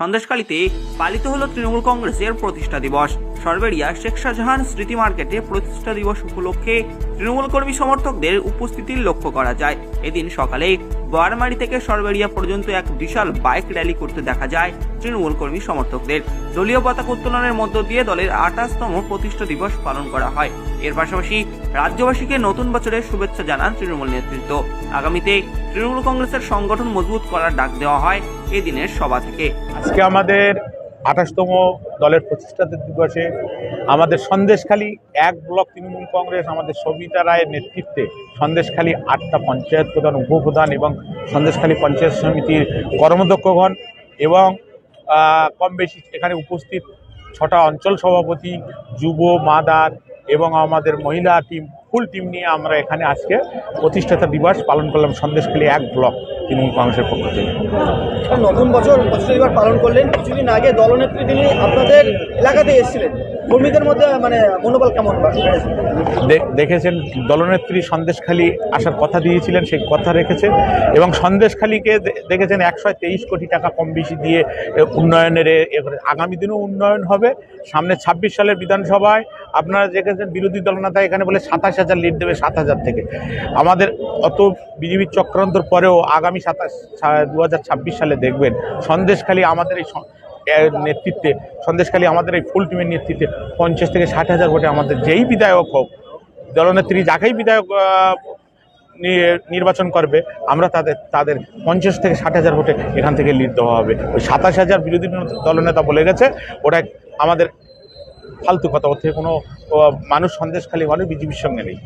সন্দেশখালীতে পালিত হলো তৃণমূল কংগ্রেসের প্রতিষ্ঠা দিবস। সরবেরিয়া শেখ শাহজাহান স্মৃতি মার্কেটে প্রতিষ্ঠা দিবস উপলক্ষে তৃণমূল কর্মী সমর্থকদের উপস্থিতির লক্ষ্য করা যায়। এদিন সকালে বয়ারমারি থেকে সরবেরিয়া পর্যন্ত এক বিশাল বাইক র্যালি করতে দেখা যায় তৃণমূল কর্মী সমর্থকদের। দলীয় পতাকা উত্তোলনের মধ্য দিয়ে দলের আঠাশতম প্রতিষ্ঠা দিবস পালন করা হয়। এর পাশাপাশি রাজ্যবাসীকে নতুন বছরের শুভেচ্ছা জানান তৃণমূল নেতৃত্ব। আগামীতে তৃণমূল কংগ্রেসের সংগঠন মজবুত করার ডাক দেওয়া হয় এদিনের সভা থেকে। আজকে আমাদের আঠাশতম দলের প্রতিষ্ঠা দিবসে আমাদের সন্দেশখালী এক ব্লক তৃণমূল কংগ্রেস, আমাদের সবিতা রায়ের নেতৃত্বে সন্দেশখালী আটটা পঞ্চায়েত প্রধান, উপপ্রধান এবং সন্দেশখালী পঞ্চায়েত সমিতির কর্মদক্ষগণ এবং কম বেশি এখানে উপস্থিত ছটা অঞ্চল সভাপতি, যুব, মাদার এবং আমাদের মহিলা টিম, ফুল টিম নিয়ে আমরা এখানে আজকে প্রতিষ্ঠাতা দিবস পালন করলাম সন্দেশখালী এক ব্লক। তৃণমূল কংগ্রেসের পক্ষ থেকে। নতুন বছর পঁচিশবার পালন করলেন। কিছুদিন আগে দলনেত্রী তিনি আপনাদের এলাকাতে এসেছিলেন। কর্মীদের মধ্যে মানে মনোবল কেমন দেখেছেন দলনেত্রী সন্দেশখালী আসার কথা দিয়েছিলেন সেই কথা রেখেছেন এবং সন্দেশখালীকে দেখেছেন একশো তেইশ কোটি টাকা কম বেশি দিয়ে উন্নয়নের। আগামী দিনেও উন্নয়ন হবে। সামনে ছাব্বিশ সালের বিধানসভায় আপনারা দেখেছেন বিরোধী দলনেতা এখানে বলে সাতাশ হাজার লিড দেবে সাত হাজার থেকে। আমাদের অত বিজেপির চক্রান্তর পরেও আগামী সাতাশ দু সালে দেখবেন সন্দেশখালী আমাদের এই নেতৃত্বে, সন্দেশখালী আমাদের এই ফুল টিমের নেতৃত্বে পঞ্চাশ থেকে ষাট হাজার ভোটে আমাদের যেই বিধায়ক হোক, দলনেত্রী যাকেই বিধায়ক নির্বাচন করবে, আমরা তাদের তাদের পঞ্চাশ থেকে ষাট হাজার ভোটে এখান থেকে লিড দেওয়া হবে। ওই সাতাশ হাজার বিরোধী দলনেতা বলে গেছে, ওটা আমাদের ফালতু কথা, ওর থেকে কোনো মানুষ সন্দেশখালী মানুষ বিজেপির সঙ্গে নেই।